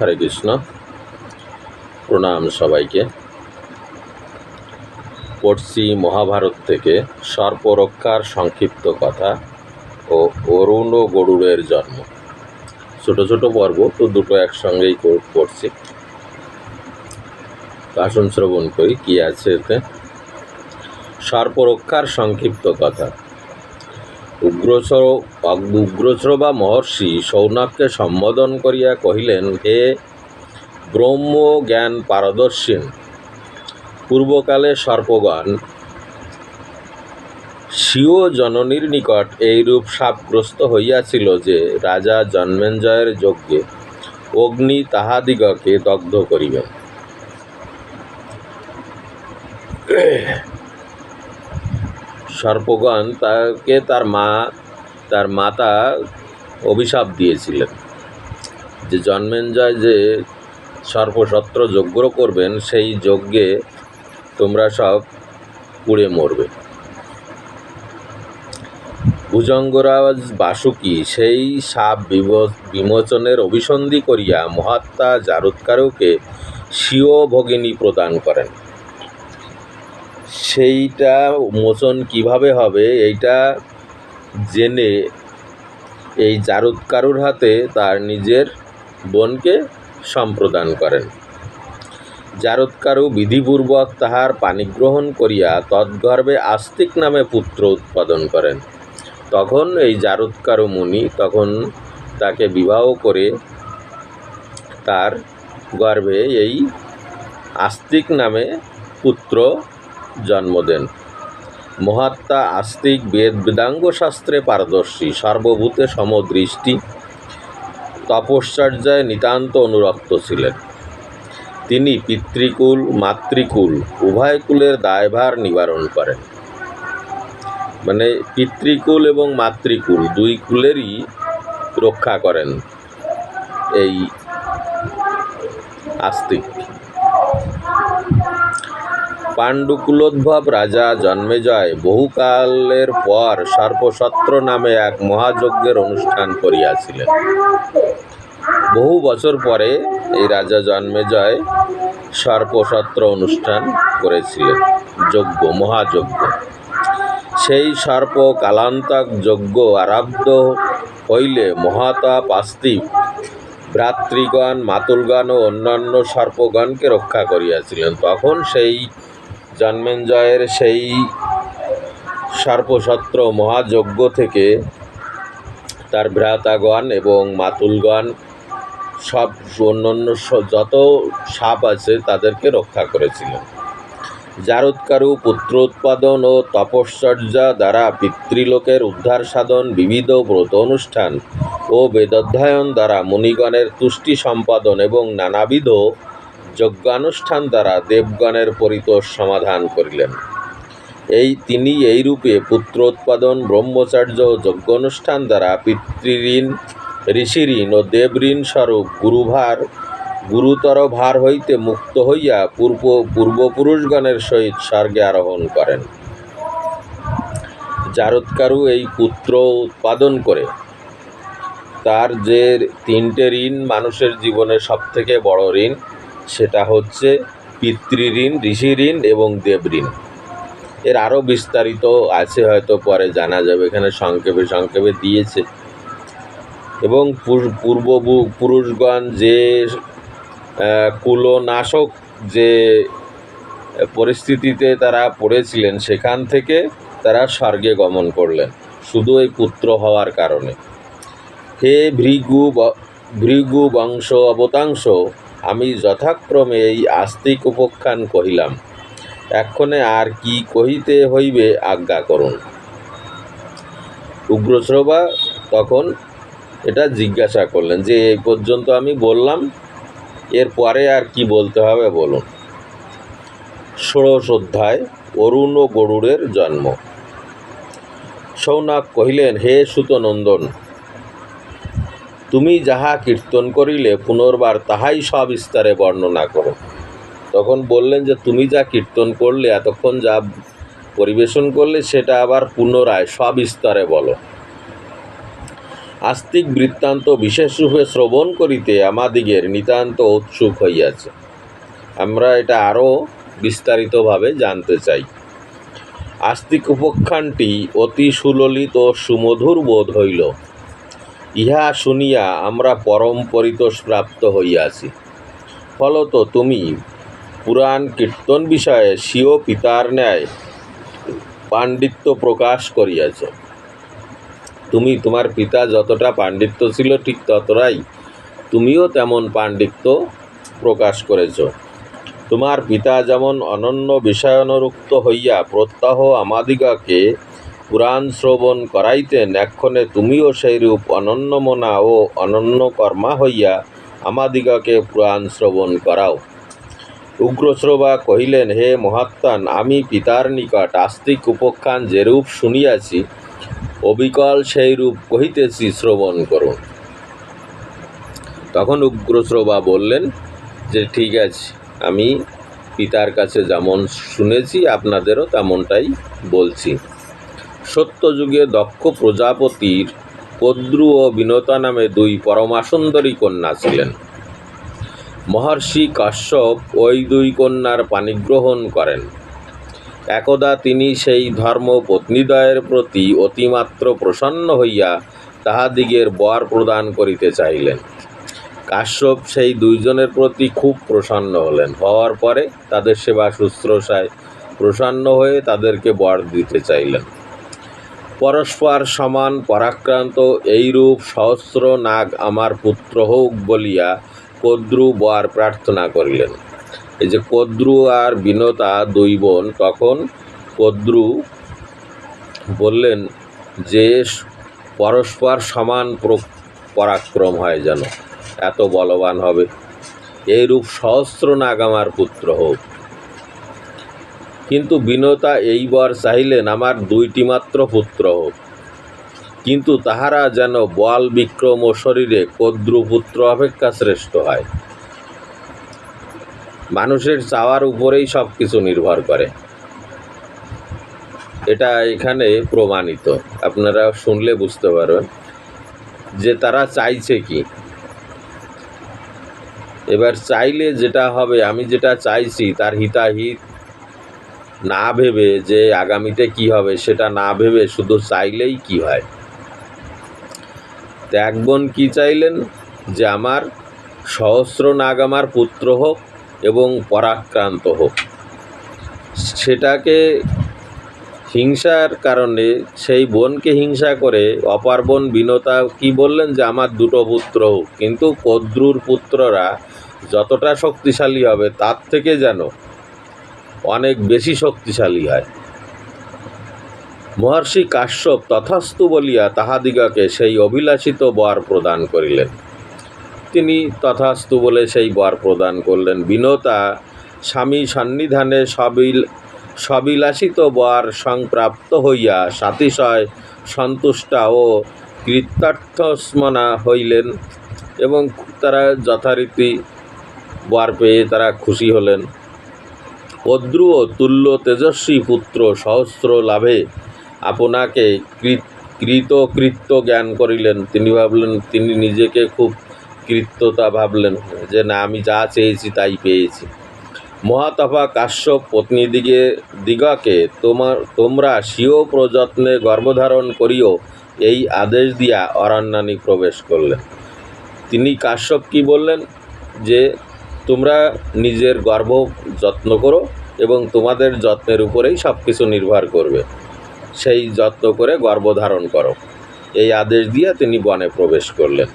হরে কৃষ্ণ। প্রণাম সবাইকে। পড়ছি মহাভারত থেকে সর্পরক্ষার সংক্ষিপ্ত কথা ও অরুণ ও গরুড়ের জন্ম। ছোট ছোট পর্ব, তো দুটো একসঙ্গেই পড়ছি। আসুন শ্রবণ করি, কি আছে এতে? সর্পরক্ষার সংক্ষিপ্ত কথা। উগ্রস্র উগ্রশ্রবা মহর্ষি সৌনককে সম্বোধন করিয়া কহিলেন, হে ব্রহ্ম জ্ঞান পারদর্শীন, পূর্বকালে সর্পগণ স্বীয় জননীর নিকট এইরূপ সাপগ্রস্ত হইয়াছিল যে রাজা জন্মেঞ্জয়ের যজ্ঞে অগ্নি তাহাদিগকে দগ্ধ করিবেন। সর্পগণ তাকে তার মা, তার মাতা অভিশাপ দিয়েছিলেন। যে জন্মেঞ্জয় যে সর্পসত্র যজ্ঞ করবেন, সেই যজ্ঞে তোমরা সব পুড়ে মরবে। ভুজঙ্গরাজ বাসুকি সেই সাপ বিমোচনের অভিসন্ধি করিয়া মহাত্মা জারুৎকারকে স্বীয় ভগিনী প্রদান করেন। সেইটা মোচন কীভাবে হবে, এইটা জেনে এই জারুৎকারুর হাতে তার নিজের বোনকে সম্প্রদান করেন। জারৎকারু বিধিপূর্বক তাহার পানিগ্রহণ করিয়া তৎগর্ভে আস্তিক নামে পুত্র উৎপাদন করেন। তখন এই জারৎকারু মুনি তখন তাকে বিবাহ করে তার গর্ভে এই আস্তিক নামে পুত্র জন্ম দেন। মহাত্মা আস্তিক বেদ বেদাঙ্গ শাস্ত্রে পারদর্শী। সর্বভূতে সমদৃষ্টি। তপশ্চর্যায় নিতান্ত অনুরক্ত ছিলেন। তিনি পিতৃকুল, মাতৃকুল, উভয় কুলের দায়ভার নিবারণ করেন। মানে পিতৃকুল এবং মাতৃকুল দুই কুলেরই রক্ষা করেন এই আস্তিক। পাণ্ডুকুলোদ্ভব রাজা জন্মেজয় বহুকালের পর সর্পসত্র নামে এক মহাযজ্ঞের অনুষ্ঠান করিয়াছিলেন। বহু বছর পরে এই রাজা জন্মেজয় সর্পসত্র অনুষ্ঠান করেছিলেন, যজ্ঞ, মহাযজ্ঞ। সেই সর্প কালান্তক যজ্ঞ আরব্ধ হইলে মহাতাপ আস্তিক ভ্রাতৃগণ, মাতুলগণ ও অন্যান্য সর্পগণকে রক্ষা করিয়াছিলেন। তখন সেই জন্মেঞ্জয়ের সেই সর্পসত্র মহাযজ্ঞ থেকে তার ভ্রাতাগণ এবং মাতুলগণ সব অন্যান্য যত সাপ আছে তাদেরকে রক্ষা করেছিলেন। জারৎকারু পুত্র উৎপাদন ও তপশ্চর্যা দ্বারা পিতৃলোকের উদ্ধার সাধন বিবিধ ব্রত অনুষ্ঠান ও বেদধ্যায়ন দ্বারা মুনিগণের তুষ্টি সম্পাদন এবং নানাবিধ যজ্ঞানুষ্ঠান দ্বারা দেবগণের পরিতোষ সমাধান করিলেন। এই তিনি এইরূপে পুত্র উৎপাদন, ব্রহ্মচার্য যজ্ঞানুষ্ঠান দ্বারা পিতৃঋণ, ঋষিঋণ ও দেবঋণ স্বরূপ গুরুভার, গুরুতর ভার হইতে মুক্ত হইয়া পূর্ব, পূর্বপুরুষগণের সহিত স্বর্গে আরোহণ করেন। জারৎকারু এই পুত্র উৎপাদন করে, তার যে তিনটে ঋণ মানুষের জীবনে সবথেকে বড় ঋণ সেটা হচ্ছে পিতৃঋণ ঋষি ঋণ এবং দেব ঋণ এর আরও বিস্তারিত আছে হয়তো পরে জানা যাবে, এখানে সংক্ষেপে সংক্ষেপে দিয়েছে। এবং পূর্ব পুরুষগণ যে কুলনাশক যে পরিস্থিতিতে তারা পড়েছিলেন, সেখান থেকে তারা স্বর্গে গমন করলেন, শুধু এই পুত্র হওয়ার কারণে। হে ভৃগু ভৃগু বংশ অবতাংশ আমি যথাক্রমে এই আস্তিক উপখ্যান কহিলাম। এক্ষণে আর কি কহিতে হইবে আজ্ঞা করুন। উগ্রশ্রবা তখন এটা জিজ্ঞাসা করলেন যে এই পর্যন্ত আমি বললাম, এর পরে আর কি বলতে হবে বলুন? ষোড়শ অধ্যায়, অরুণ ও গরুড়ের জন্ম। সৌনক কহিলেন, হে সুতনন্দন তুমি যাহা কীর্তন করিলে পুনর্বার তাহাই সবিস্তারে বর্ণনা করো। তখন বললেন যে, তুমি যা কীর্তন করলে, এতক্ষণ যা পরিবেশন করলে, সেটা আবার পুনরায় সবিস্তারে বলো। আস্তিক বৃত্তান্ত বিশেষরূপে শ্রবণ করিতে আমাদিগের নিতান্ত উৎসুক হইয়াছে। আমরা এটা আরও বিস্তারিতভাবে জানতে চাই। আস্তিক উপাখ্যানটি অতি সুললিত ও সুমধুর বোধ হইল। ইহা শুনিয়া আমরা পরম পরিতোষ প্রাপ্ত হইয়াছি। ফলত তুমি পুরাণ কীর্তন বিষয়ে স্বীয় পিতার ন্যায় পাণ্ডিত্য প্রকাশ করিয়াছ। তুমি তোমার পিতা যতটা পাণ্ডিত্য ছিল ঠিক ততটাই তুমিও তেমন পাণ্ডিত্য প্রকাশ করেছ। তোমার পিতা যেমন অনন্য বিষয়ানুরুক্ত হইয়া প্রত্যাহ আমাদিগকে পুরাণ শ্রবণ করাইতেন, এক্ষণে তুমিও সেইরূপ অনন্যমনা ও অনন্য কর্মা হইয়া আমাদিগকে পুরাণ শ্রবণ করাও। উগ্রশ্রবা কহিলেন, হে মহাত্মান, আমি পিতার নিকট আস্তিক উপখ্যান যেরূপ শুনিয়াছি, অবিকল সেই রূপ কহিতেছি শ্রবণ করুন। তখন উগ্রশ্রবা বললেন, যে ঠিক আছে, আমি পিতার কাছে যেমন শুনেছি, আপনাদেরও তেমনটাই বলছি। সত্যযুগে দক্ষ প্রজাপতির কদ্রু ও বিনতা নামে দুই পরমাসুন্দরী কন্যা ছিলেন। মহর্ষি কাশ্যপ ওই দুই কন্যার পানিগ্রহণ করেন। একদা তিনি সেই ধর্ম পত্নীদ্বয়ের প্রতি অতিমাত্র প্রসন্ন হইয়া তাহাদিগের বর প্রদান করিতে চাইলেন কাশ্যপ সেই দুইজনের প্রতি খুব প্রসন্ন হলেন। হওয়ার পরে তাদের সেবা শুশ্রূষায় প্রসন্ন হয়ে তাদেরকে বর দিতে চাইলেন পরস্পর সমান, পরাক্রান্ত, এইরূপ সহস্র নাগ আমার পুত্র হোক বলিয়া কদ্রু বর প্রার্থনা করিলেন। এই যে কদ্রু আর বিনতা দুই বোন, তখন কদ্রু বললেন যে, পরস্পর সমান প্র- পরাক্রম হয় যেন, এত বলবান হবে। এইরূপ সহস্র নাগ আমার পুত্র হোক। কিন্তু বিনতা এইবার চাইলেন আমার দুইটি মাত্র পুত্র হোক। কিন্তু তাহারা যেন বল বিক্রম ও শরীরে কদ্রু পুত্র অপেক্ষা শ্রেষ্ঠ হয়। মানুষের চাওয়ার উপরেই সব কিছু নির্ভর করে। এটা এখানে প্রমাণিত। আপনারা শুনলে বুঝতে পারবেন যে তারা চাইছে কি। এবার চাইলে যেটা হবে, আমি যেটা চাইছি, তার হিতাহিত না ভেবে যে আগামীতে কি হবে সেটা না ভেবে শুধু চাইলেই কি হয়। তো এক বোন কি চাইলেন? যে আমার সহস্র নাগ আমার পুত্র হোক এবং পরাক্রান্ত হোক। সেটাকে হিংসার কারণে সেই বোনকে হিংসা করে অপার বোন বিনতা কি বললেন? যে আমার দুটো পুত্র হোক। কিন্তু কদ্রুর পুত্ররা যতটা শক্তিশালী হবে তার থেকে যেন অনেক বেশি শক্তিশালী হয়। মহর্ষি কাশ্যপ তথাস্তু বলিয়া তাহাদিগকে সেই অভিলাষিত বর প্রদান করিলেন। তিনি তথাস্তু বলে সেই বর প্রদান করলেন। বিনতা স্বামী সন্নিধানে সবিল, সবিলাসিত বর সংপ্রাপ্ত হইয়া সাতিশয় সন্তুষ্টা ও কৃত্যার্থস্মনা হইলেন এবং তারা যথারীতি বর পেয়ে তারা খুশি হলেন। অদ্রু ও তুল্য, তেজস্বী পুত্র, সহস্র লাভে আপনাকে কৃত- কৃতকৃত্য জ্ঞান করিলেন। তিনি ভাবলেন, তিনি নিজেকে খুব কৃত্যতা ভাবলেন যে, না, আমি যা চেয়েছি তাই পেয়েছি। মহাতফা কাশ্যপ পত্নী দিগে, দিগকে, তোমার, তোমরা স্বীয় প্রযত্নে গর্ভধারণ করিও। এই আদেশ দিয়া অরণ্যানী প্রবেশ করলেন। তিনি কাশ্যপ কি বললেন? যে তোমরা নিজের গর্ভ যত্ন করো এবং তোমাদের যত্নের উপরেই সব কিছু নির্ভর করবে। সেই যত্ন করে গর্ভধারণ করো। এই আদেশ দিয়ে তিনি বনে প্রবেশ করলেন।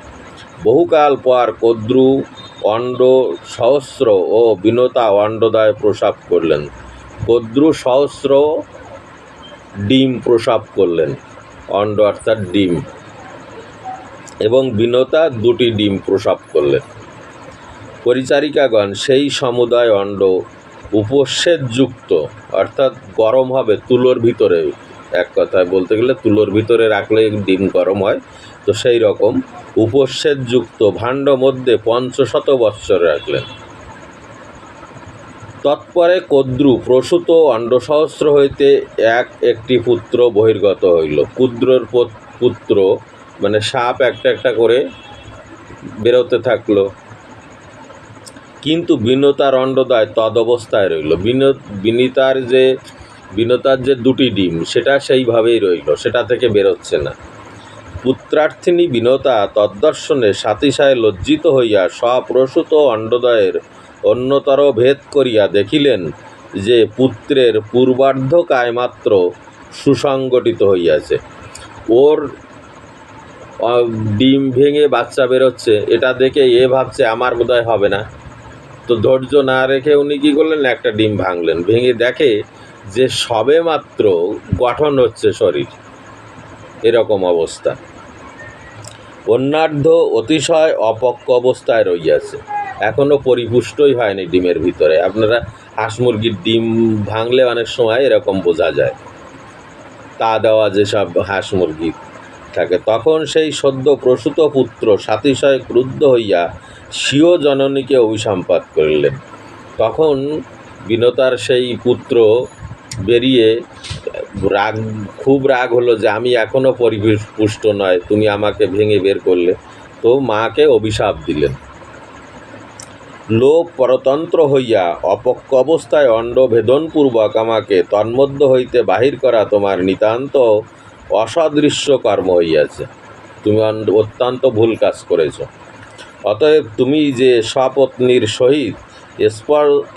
বহুকাল পর কদ্রু অণ্ড সহস্র ও বিনতা অণ্ডদয় প্রসাব করলেন। কদ্রু, সহস্র ডিম প্রসাব করলেন। অণ্ড অর্থাৎ ডিম। এবং বিনতা দুটি ডিম প্রসাব করলেন। পরিচারিকাগণ সেই সমুদায় অণ্ড উপসেদযুক্ত অর্থাৎ গরম হবে তুলোর ভিতরে, এক কথায় বলতে গেলে তুলোর ভিতরে রাখলে ডিম গরম হয়। তো সেই রকম উপসেদযুক্ত ভাণ্ড মধ্যে পঞ্চশত বৎসর রাখলেন। তৎপরে কদ্রু প্রসূত অণ্ডসহস্র হইতে এক একটি পুত্র বহির্গত হইল। কুদ্রর পুত্র মানে সাপ একটা একটা করে বেরোতে থাকল। কিন্তু বিনতার অন্ডদয় তদ অবস্থায় রইল। বিন বিনিতার যে, বিনতার যে দুটি ডিম, সেটা সেইভাবেই রইল, সেটা থেকে বেরোচ্ছে না। পুত্রার্থিনী বিনতা তদ্দর্শনে সাতিশায় লজ্জিত হইয়া স্বপ্রসূত অন্ডদয়ের অন্যতর ভেদ করিয়া দেখিলেন যে পুত্রের পূর্বার্ধকায় মাত্র সুসংগঠিত হইয়াছে। ওর ডিম ভেঙে বাচ্চা বেরোচ্ছে, এটা দেখে এ ভাবছে, আমার বোধহয় হবে না। তো ধৈর্য না রেখে উনি কী করলেন? একটা ডিম ভাঙলেন। ভেঙে দেখে যে সবে মাত্র গঠন হচ্ছে শরীর। এরকম অবস্থা। অন্যার্ধ অতিশয় অপক্ক অবস্থায় রইয়াছে। এখনও পরিপুষ্টই হয়নি ডিমের ভিতরে। আপনারা হাঁস মুরগির ডিম ভাঙলে অনেক সময় এরকম বোঝা যায়। তা দেওয়া যেসব হাঁস মুরগি থাকে, তখন সেই সদ্য প্রসূত পুত্র সাতিশয় ক্রুদ্ধ হইয়া স্বীয় জননীকে অভিসম্পাত করিলেন। তখন বিনতার সেই পুত্র বেরিয়ে, রাগ, খুব রাগ হলো যে আমি এখনও পরিপুষ্ট নয়, তুমি আমাকে ভেঙে বের করলে। তো মাকে অভিশাপ দিলেন। লোক পরতন্ত্র হইয়া অপক্ষ অবস্থায় অণ্ড ভেদনপূর্বক আমাকে তন্মধ্য হইতে বাহির করা তোমার নিতান্ত অসদৃশ্য কর্ম হইয়াছে। তুমি অত্যন্ত ভুল কাজ করেছ। অতএব তুমি যে স্বপত্নীর সহিত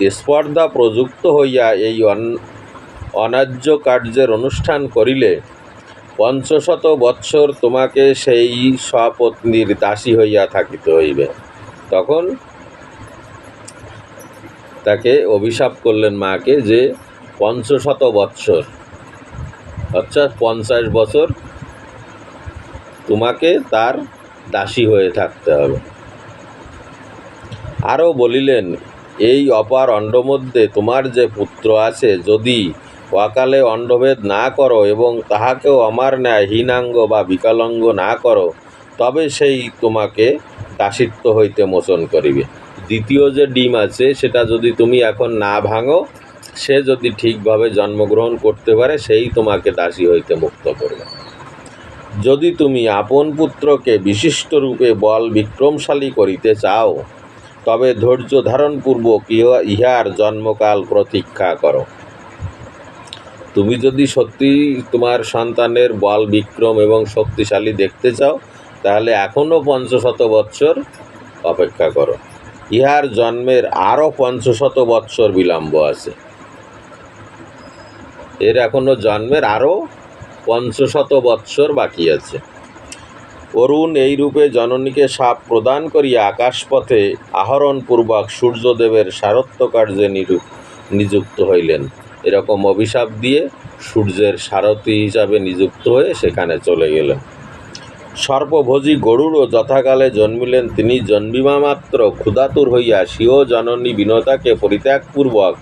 স্পর্ধা প্রযুক্ত হইয়া এই অন- অন্যায্য কার্যের অনুষ্ঠান করিলে, পঞ্চশত বৎসর তোমাকে সেই স্বপত্নীর দাসী হইয়া থাকিতে হইবে। তখন তাকে অভিশাপ করলেন মাকে যে, পঞ্চশত বৎসর, অর্থাৎ পঞ্চাশ বছর তোমাকে তার দাসী হয়ে থাকতে হবে। আরও বলিলেন, এই অপার অণ্ডমধ্যে তোমার যে পুত্র আছে, যদি অকালে অণ্ডভেদ না করো এবং তাহাকেও আমার ন্যায় হীনাঙ্গ বা বিকলাঙ্গ না করো, তবে সেই তোমাকে দাসিত্ব হইতে মোচন করিবে। দ্বিতীয় যে ডিম আছে, সেটা যদি তুমি এখন না ভাঙো, সে যদি ঠিকভাবে জন্মগ্রহণ করতে পারে, সেই তোমাকে দাসী হইতে মুক্ত করবে। যদি তুমি আপন পুত্রকে বিশিষ্ট রূপে বল বিক্রমশালী করিতে চাও তবে ধৈর্য ধারণপূর্বক ইহা, ইহার জন্মকাল প্রতীক্ষা করো। তুমি যদি সত্যি তোমার সন্তানের বল বিক্রম এবং শক্তিশালী দেখতে চাও, তাহলে এখনও পঞ্চশত বৎসর অপেক্ষা করো। ইহার জন্মের আরও পঞ্চশত বৎসর বিলম্ব আছে। এর এখনও জন্মের আরও পঞ্চশত বৎসর বাকি আছে। অরুণ এই রূপে জননীকে সাপ প্রদান করিয়া আকাশপথে আহরণপূর্বক সূর্যদেবের সারত্ব কার্যে নিরু- নিযুক্ত হইলেন। এরকম অভিশাপ দিয়ে সূর্যের সারথি হিসাবে নিযুক্ত হয়ে সেখানে চলে গেলেন। সর্পভোজী গরুরও যথাকালে জন্মিলেন তিনি জন্মিমা মাত্র। ক্ষুধাতুর হইয়া স্বীয় জননী বিনতাকে পরিত্যাগপূর্বক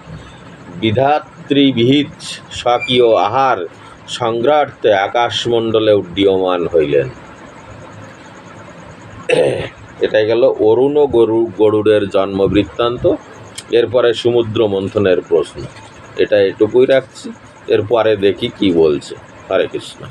বিধাত্রীবিহিত স্বকীয় আহার সংগ্রহার্থে আকাশমণ্ডলে উড্ডীয়মান হইলেন। এটাই গেল অরুণ গরু, গরুড়ের জন্ম বৃত্তান্ত এরপরে সমুদ্র মন্থনের প্রশ্ন। এটা এটুকুই রাখছি। এরপরে দেখি কি বলছে। হরে কৃষ্ণ।